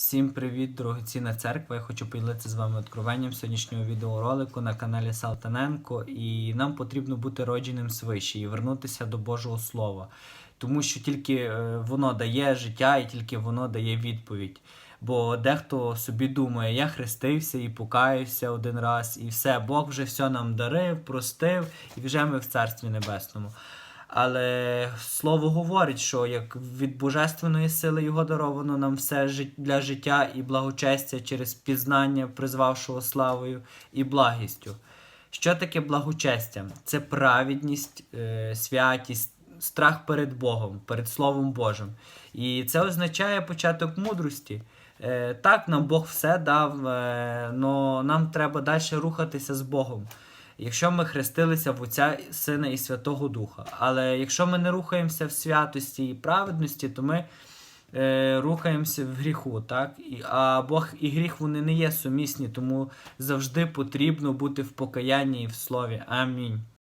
Всім привіт, дорогоцінна церква. Я хочу поділитися з вами откровенням сьогоднішнього відеоролику на каналі Салтаненко. І нам потрібно бути родженим свище і вернутися до Божого Слова. Тому що тільки е, воно дає життя і тільки воно дає відповідь. Бо дехто собі думає, я хрестився і покаюся один раз, і все, Бог вже все нам дарив, простив, і вже ми в Царстві Небесному. Але слово говорить, що як від божественної сили його даровано нам все для життя і благочестя через пізнання, призвавшого славою і благістю. Що таке благочестя? Це праведність, е, святість, страх перед Богом, перед Словом Божим. І це означає початок мудрості. Е, Так, нам Бог все дав, але нам треба далі рухатися з Богом. Якщо ми хрестилися в Отця, Сина і Святого Духа. Але якщо ми не рухаємося в святості і праведності, то ми е, рухаємося в гріху. Так? І, а Бог і гріх вони не є сумісні, тому завжди потрібно бути в покаянні і в слові. Амінь.